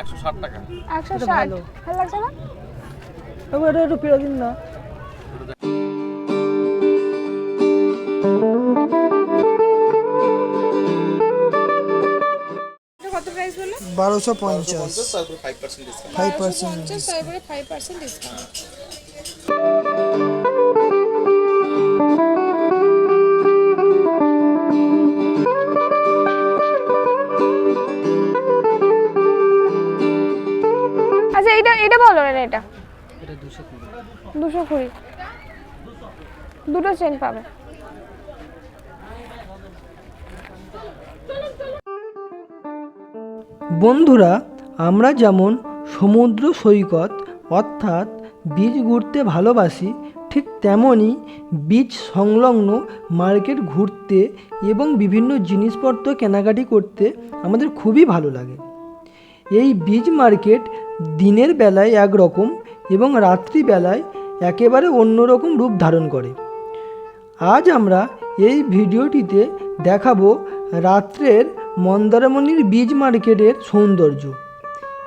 একশো ষাট টাকা। একশো ষাট? ভালো। ভালো লাগছে না? এটা একটু পেয়ে দিন না কত প্রাইস বলল? বারোশো পঞ্চাশ। Five percent discount five percent discount এটা এটা ভালো না এটা। দুটো চেন পাবে। বন্ধুরা আমরা যেমন সমুদ্র সৈকত অর্থাৎ বীজ ঘুরতে ভালোবাসি ঠিক তেমনই বীজ সংলগ্ন মার্কেট ঘুরতে এবং বিভিন্ন জিনিসপত্র কেনাকাটি করতে আমাদের খুবই ভালো লাগে। এই বীজ মার্কেট দিনের বেলায় একরকম এবং রাত্রিবেলায় একেবারে অন্যরকম রূপ ধারণ করে। আজ আমরা এই ভিডিওটিতে দেখাবো রাত্রের মন্দারমণির বীজ মার্কেটের সৌন্দর্য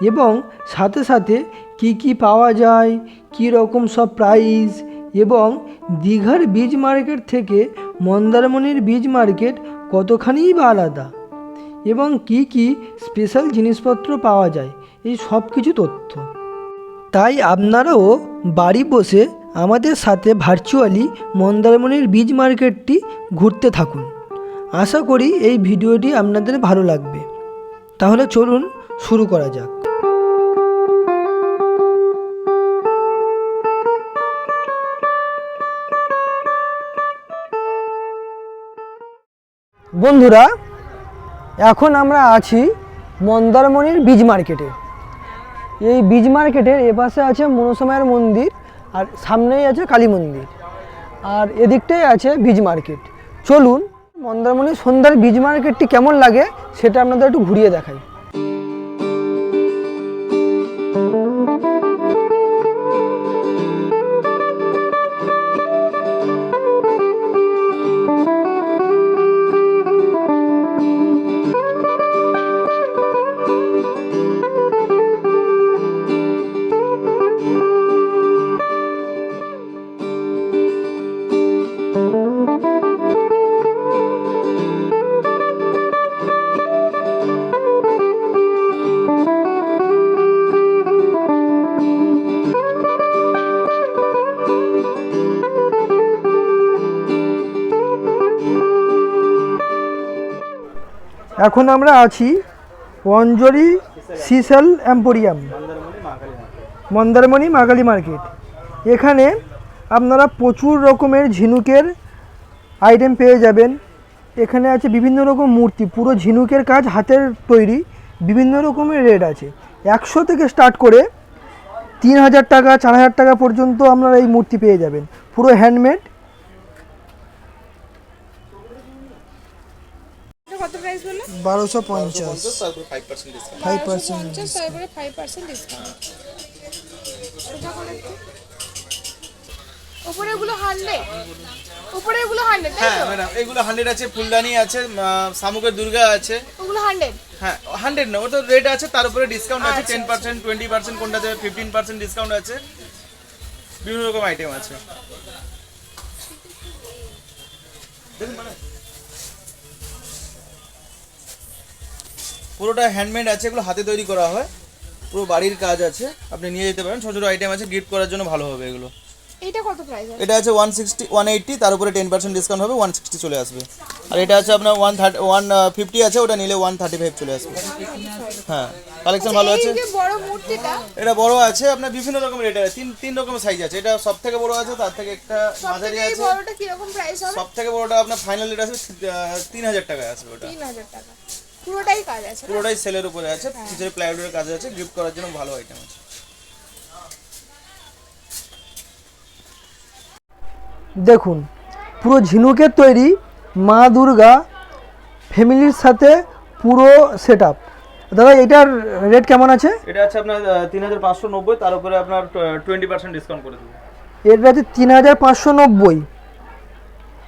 এবং সাথে সাথে কি কি পাওয়া যায়, কি রকম সব প্রাইস এবং দীঘার বীজ মার্কেট থেকে মন্দারমণির বীজ মার্কেট কতখানিই বা আলাদা এবং কি কি স্পেশাল জিনিসপত্র পাওয়া যায় এই সব কিছু তথ্য। তাই আপনারাও বাড়ি বসে আমাদের সাথে ভার্চুয়ালি মন্দারমণির বীজ মার্কেটটি ঘুরতে থাকুন। আশা করি এই ভিডিওটি আপনাদের ভালো লাগবে। তাহলে চলুন শুরু করা যাক। বন্ধুরা, এখন আমরা আছি মন্দারমণির বীজ মার্কেটে। এই বীজ মার্কেটের এপাশে আছে মনসামায়ের মন্দির আর সামনেই আছে কালী মন্দির। আর এদিকটাই আছে বীজ মার্কেট। চলুন মন্দারমণি সন্ধ্যার বীজ মার্কেটটি কেমন লাগে সেটা আপনাদের একটু ঘুরিয়ে দেখাই। এখন আমরা আছি অঞ্জলি সিসেল এম্পোরিয়াম, মন্দারমণি মাগালি মার্কেট। এখানে আপনারা প্রচুর রকমের ঝিনুকের আইটেম পেয়ে যাবেন। এখানে আছে বিভিন্ন রকম মূর্তি, পুরো ঝিনুকের কাজ হাতের তৈরি, বিভিন্ন রকমের রেট আছে। একশো থেকে স্টার্ট করে তিন হাজার টাকা, চার হাজার টাকা পর্যন্ত আপনারা এই মূর্তি পেয়ে যাবেন। পুরো হ্যান্ডমেড কত প্রাইস বলল? তারপরে ডিসকাউন্ট উপরে উপরে তাই হ্যাঁ ম্যাডাম এগুলো হান্ড্রেড আছে ফুলদানি আছে শামুকের দুর্গা আছে। ওগুলো হ্যাঁ হান্ড্রেড না ওটা রেট আছে তার উপরে ডিসকাউন্ট আছে আচ্ছা, টেন পার্সেন্ট টোয়েন্টি পার্সেন্ট কোনটাতে ফিফটিন পার্সেন্ট ডিসকাউন্ট আছে। বিভিন্ন রকম আইটেম আছে। পুরোটা হ্যান্ডমেড আছে এগুলো হাতে তৈরি করা হয়। পুরো বাড়ির কাজ আছে আপনি নিয়ে যেতে পারেন। ছোটো ছোটো আইটেম আছে গিফট করার জন্য ভালো হবে এগুলো। এইটা কত প্রাইস এটা আছে ওয়ান সিক্সটি ওয়ান এইটটি তার উপরে টেন পার্সেন্ট ডিসকাউন্ট হবে ওয়ান সিক্সটি চলে আসবে। আর এটা আছে আপনার ওয়ান থার্টি ওয়ান ফিফটি আছে ওটা নিলে ওয়ান থার্টি ফাইভ চলে আসবে। হ্যাঁ কালেকশন ভালো আছে? এই যে বড় মূর্তিটা। এটা বড় আছে আপনার বিভিন্ন রকমের আছে তিন তিন রকমের সাইজ আছে। এটা সব থেকে বড় আছে তার থেকে একটা মাঝারি আছে। সব থেকে বড়টা আপনার ফাইনাল রেট আছে তিন হাজার টাকায় আসবে ওটা। তিন হাজার টাকা। পুরোটাই কাজ আছে পুরোটাই সেলের উপরে আছে পিছনে প্লাইউডের কাজ আছে গিফট করার জন্য ভালো আইটেম আছে। দেখুন পুরো ঝিনুকের তৈরি মা দুর্গা ফ্যামিলির সাথে পুরো সেট আপ দাদা এটার রেট কেমন আছে? এটা আছে আপনার তিন হাজার পাঁচশো নব্বই তার উপরে আপনার টোয়েন্টি পার্সেন্ট ডিসকাউন্ট করে দেবো। এর আছে তিন হাজার পাঁচশো নব্বই।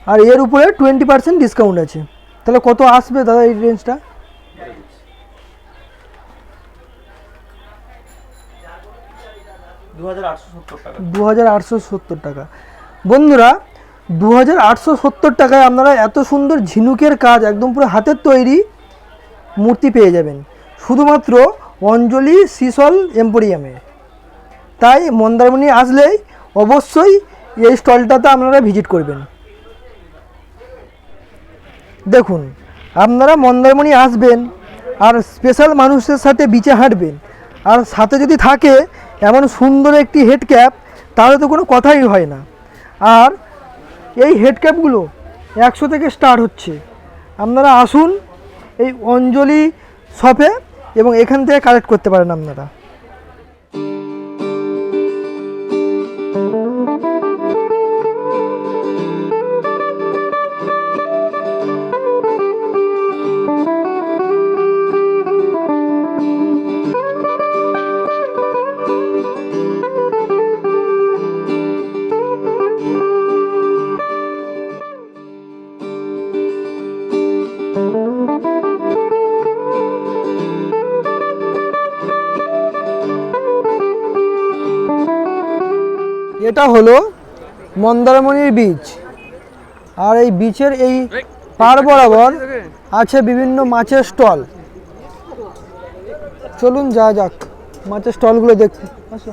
আর এর উপরে টোয়েন্টি পার্সেন্ট ডিসকাউন্ট আছে। তাহলে কত আসবে দাদা এই রেঞ্জটা দু হাজার আটশো সত্তর টাকা। বন্ধুরা দু হাজার আটশো সত্তর টাকায় আপনারা এত সুন্দর ঝিনুকের কাজ, একদম পুরো হাতের তৈরি মূর্তি পেয়ে যাবেন। শুধুমাত্র অঞ্জলি সিসল এম্পোরিয়ামে। তাই মন্দারমণি আসলেই অবশ্যই এই স্টলটাতে আপনারা ভিজিট করবেন। দেখুন, আপনারা মন্দারমণি আসবেন আর স্পেশাল মানুষের সাথে বিচে হাঁটবেন। আর সাথে যদি থাকে এমন সুন্দর একটি হেড ক্যাপ তাহলে তো কোনো কথাই হয় না। আর এই হেড ক্যাপগুলো একশো থেকে স্টার্ট হচ্ছে। আপনারা আসুন এই অঞ্জলি শপে এবং এখান থেকে কালেক্ট করতে পারেন আপনারা। এটা হলো মন্দারমণির বীচ। আর এই বিচের এই পার বরাবর আছে বিভিন্ন মাছের স্টল। চলুন যা যাক মাছের স্টলগুলো দেখতে। আসো।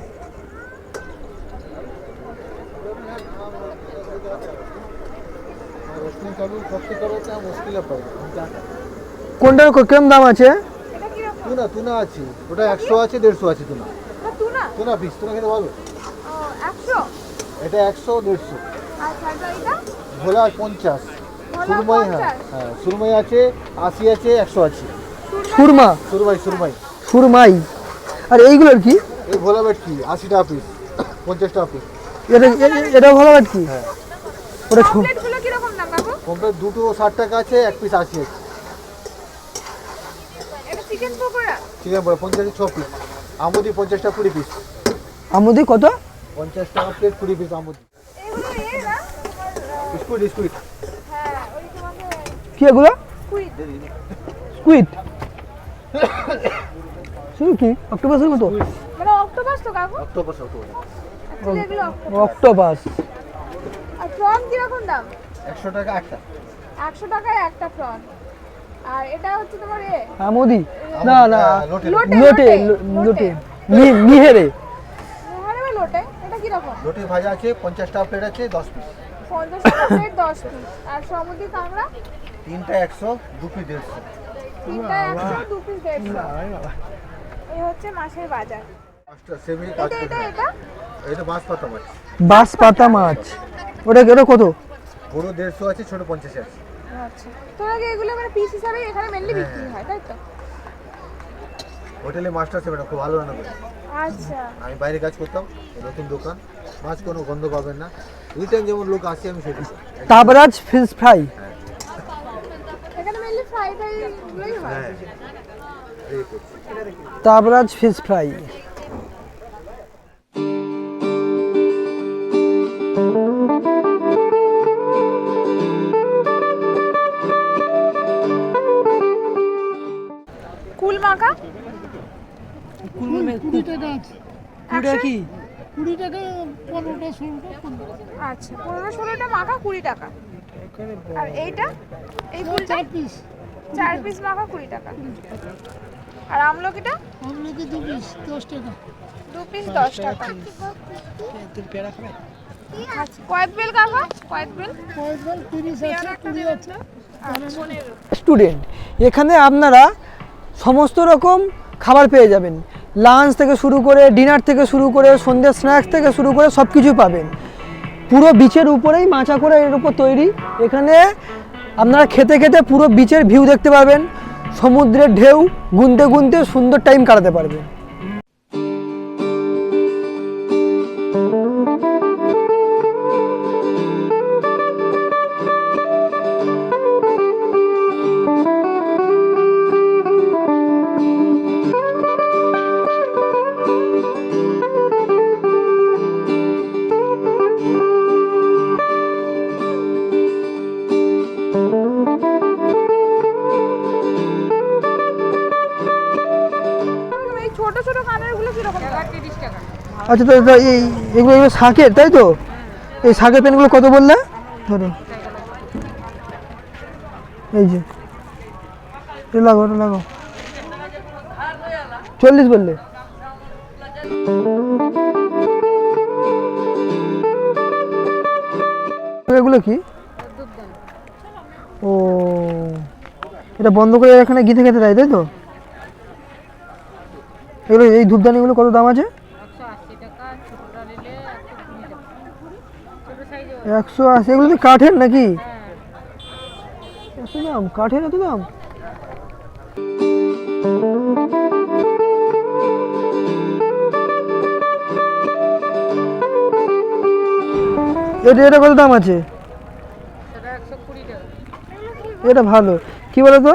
কোনটার ক- কিরম দাম আছে? তুনা তুনা আছে। ওটা একশো আছে দেড়শো আছে তুনা। টুনা তুনা। পিস তুনা খেতে ভালো এটা একশো দেড়শো। আচ্ছা ভোলা পঞ্চাশ। সুরমাই হ্যাঁ হ্যাঁ সুরমাই আছে আশি আছে একশো আছে সুরমা? সুরমাই সুরমাই। সুরমাই? আর এইগুলোর কি? এই ভোলা ভেটকি আশি টাকা পিস পঞ্চাশ টাকা পিস এটা এটা ভালো আর কি? ওটা কমপ্লিট দুটো ষাট টাকা আছে এক পিস আশি আছে। এটা চিকেন পকোড়া? চিকেন পড়ে পঞ্চাশ ছ পিস আমুদি পঞ্চাশ টাকা কুড়ি পিস আমুদি কত? পঞ্চাশ টাকা প্লেট কুড়ি পিস আমুদি হ্যাঁ ওই তোমাকে কি এগুলো? স্কুইড শুধু কি? অক্টোপাসের মতো? মানে অক্টোপাস তো কাকু? অক্টোপাস আর প্রন দাম? একশো টাকা একটা। একশো টাকায় একটা প্রন আর এটা হচ্ছে তোমার এ আমুদি? না না। লোটে। লোটে লোটে মিহেরে। কীরকম ভাজা আছে পঞ্চাশ টাকা প্লেট আছে দশ পিস পঞ্চাশ টাকা প্লেট দশ পিস আর সমুদ্রি কাঁকড়া তিনটা একশো দু পিস দেড়শো। তিনটা একশো দু পিস দেড়শো। এই হচ্ছে মাছের বাজার। পাঁচটা সেমি কাজ এটা এটা এটা? এটা বাঁশ পাতা মাছ। বাঁশ পাতা মাছ। ওটা কত? বড় দেড়শো আছে ছোট পঞ্চাশ আছে। আচ্ছা। তোরা এগুলো মানে পিস হিসাবে এখানে মেনলি বিক্রি হয় তাই তো? হোটেলে মাছটা আছে ম্যাডাম খুব ভালো রান্না করে আচ্ছা। আমি বাইরে কাজ করতাম নতুন দোকান। মাছ কোনো গন্ধ পাবেন না। রিটার্ন যেমন লোক আসে আমি সেটি তাবরাজ ফিশ ফ্রাই হ্যাঁ। তাবরাজ ফিশ ফ্রাই কুড়ি টাকা কি? আচ্ছা পনেরো ষোলোটা মাখা কুড়ি টাকা। আর এইটা? এই ফুলটা? পিস চার পিস মাখা কুড়ি টাকা। আর আমলকিটা? দু পিস দশ টাকা। আচ্ছা কয়েক বেল কাকা কয়েক বেল? পেয়ারা একটা দেবেন তো? আচ্ছা। পনেরো স্টুডেন্ট এখানে আপনারা সমস্ত রকম খাবার পেয়ে যাবেন। লাঞ্চ থেকে শুরু করে ডিনার থেকে শুরু করে সন্ধ্যের স্ন্যাক্স থেকে শুরু করে সব কিছু পাবেন। পুরো বিচের উপরেই মাচা করে এর উপর তৈরি। এখানে আপনারা খেতে খেতে পুরো বিচের ভিউ দেখতে পাবেন। সমুদ্রের ঢেউ, গুনতে গুনতে সুন্দর টাইম কাটাতে পারবেন। আচ্ছা তো এই, এগুলো এগুলো শাকের, তাই তো? এই শাকের পেনগুলো কত বললে? ধরো। এই যে। এটা লাগাও। চল্লিশ বললে। এগুলো কি? ও, এটা বন্ধ করে এখানে গিতে খেতে দেয়, তাই তো? এগুলো, এই ধূপদানিগুলো কত দাম আছে? একশো আশি এগুলো কি কাঠের নাকি? এত দাম কাঠের এত দাম? এটা এটা কত দাম আছে? এটা ভালো। কি বলো তো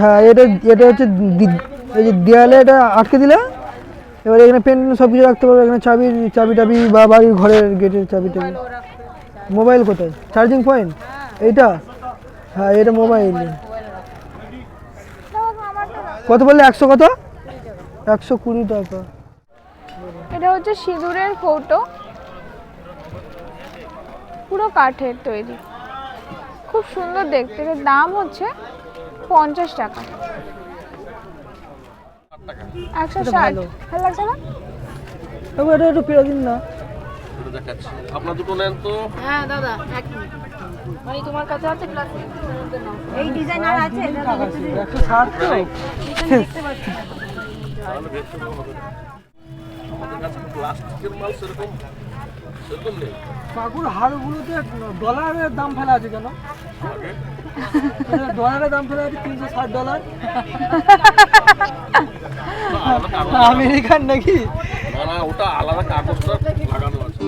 হ্যাঁ এটা এটা হচ্ছে এই যে দেয়ালে এটা আটকে দিলে? এবার এখানে পেন সব কিছু রাখতে পারবে এখানে চাবি চাবি টাবি বা বাড়ির ঘরের গেটের চাবি টাবি। মোবাইল কোথায়? চার্জিং পয়েন্ট এইটা? হ্যাঁ এটা মোবাইল কত বললে একশো কত? একশো কুড়ি টাকা। এটা হচ্ছে সিঁদুরের কৌটো পুরো কাঠের তৈরি। খুব সুন্দর দেখতে এর দাম হচ্ছে পঞ্চাশ টাকা। একশো ষাট। ভালো। লাগছে না? তবু এটা একটু পেয়ে দিন না। আপনার দুটো নেন তো। একশো ষাট তো। আমাদের। কাছে প্লাস্টিকের মাল সেরকম সেরকম নেই। কাকুর হাড়গুলোতে ডলারের দাম ফেলা আছে কেন? ডলারের দাম ফেলে আছে তিনশো ষাট ডলার। আমেরিকান নাকি? ওটা আলাদা কাগজটা লাগানো আছে।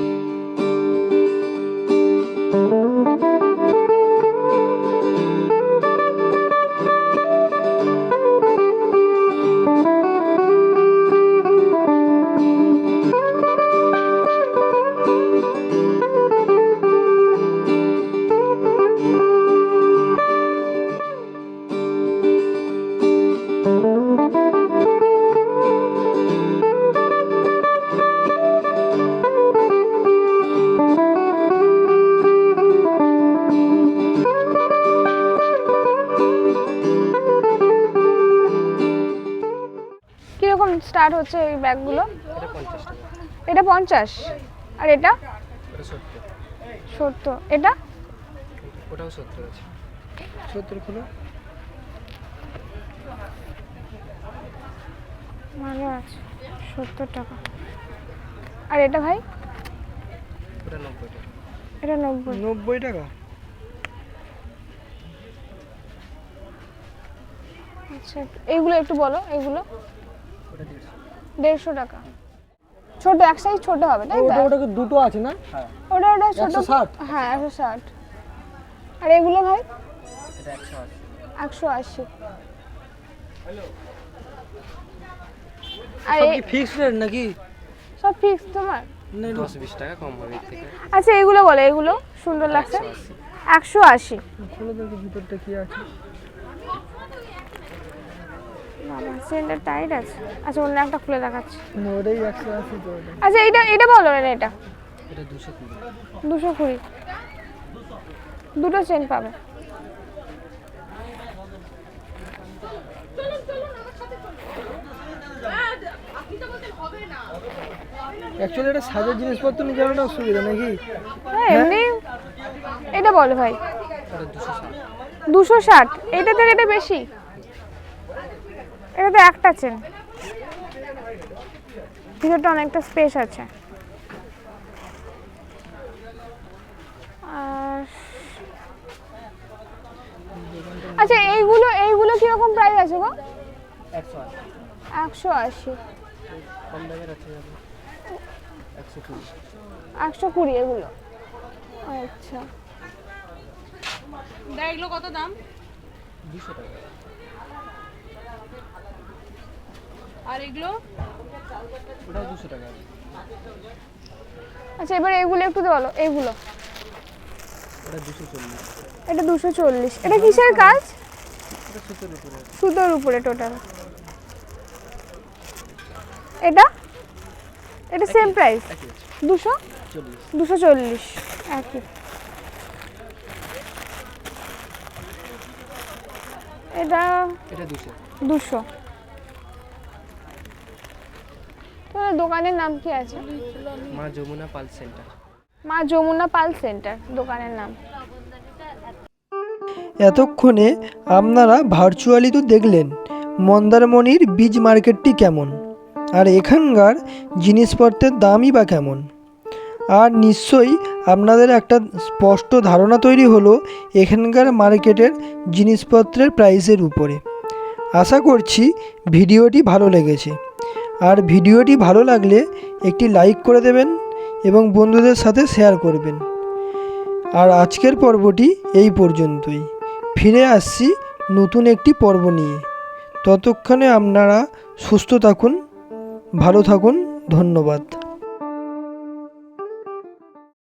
স্টার্ট হচ্ছে এই ব্যাগগুলো? এটা পঞ্চাশ আর এটা? সত্তর। এটা? সত্তর কিলো ভালো আছে। সত্তর টাকা। আর এটা ভাই? এটা নব্বই। নব্বই টাকা? আচ্ছা এইগুলো একটু বলো এইগুলো। দেড়শো টাকা। ছোট এক সাইজ ছোট হবে তাই তো? ওটা ওটাকে দুটো আছে না? ওটা ওটা ছোট। 160? হ্যাঁ একশো ষাট। আর এগুলো ভাই? একশো আশি। আর কি রেট নাকি? সব ফিক্স তোমার? দশ কম হবে এর থেকে। আচ্ছা এগুলো বলো এগুলো সুন্দর লাগছে। একশো আশি। ভিতরটা কি আছে। বাবা সেন্টার টাইট আছে। আচ্ছা অন্য একটা খুলে দেখাচ্ছি। ওটাই একশো আশি তো আচ্ছা এটা এটা বলো না এটা। এটা দুশো কুড়ি। দুশো কুড়ি। দুটো চেন পাবে। অ্যাকচুয়ালি এটা সাজের জিনিসপত্র নিয়ে যাওয়াটা অসুবিধা নাকি? হ্যাঁ এমনি। এটা বলো ভাই। দুশো ষাট। দুশো ষাট। এটা থেকে এটা বেশি? এটা তো একটা চেন। ভিতরটা অনেকটা স্পেস আছে। আর আচ্ছা এইগুলো এইগুলো কীরকম প্রাইস আছে গো? একশো আশি। একশো কুড়ি। একশো কুড়ি এগুলো। আচ্ছা। দুশো টাকা। আর এগুলো? ওটাও দুশো টাকা। আচ্ছা এবার এগুলো একটু বলো এগুলো। ওটা দুশো চল্লিশ। এটা দুশো চল্লিশ। এটা কিসের কাজ? এটা সুতোর উপরে। সুতোর উপরে টোটাল এটা? এটা সেম প্রাইস দুশো? দুশো চল্লিশ একই। এটা এটা দুশো। দুশো। তোমার দোকানের নাম কি আছে? মা যমুনা পাল সেন্টার। মা যমুনা পাল সেন্টার দোকানের নাম। এতক্ষণে আপনারা ভার্চুয়ালি তো দেখলেন মন্দারমণির বীজ মার্কেটটি কেমন আর এখানকার জিনিসপত্রের দামই বা কেমন। আর নিশ্চয়ই আপনাদের একটা স্পষ্ট ধারণা তৈরি হলো এখানকার মার্কেটের জিনিসপত্রের প্রাইসের উপরে। আশা করছি ভিডিওটি ভালো লেগেছে। আর ভিডিওটি ভালো লাগলে একটি লাইক করে দেবেন এবং বন্ধুদের সাথে শেয়ার করবেন। আর আজকের পর্বটি এই পর্যন্তই। ফিরে আসছি নতুন একটি পর্ব নিয়ে। ততক্ষণে আপনারা সুস্থ থাকুন, ভালো থাকুন, ধন্যবাদ।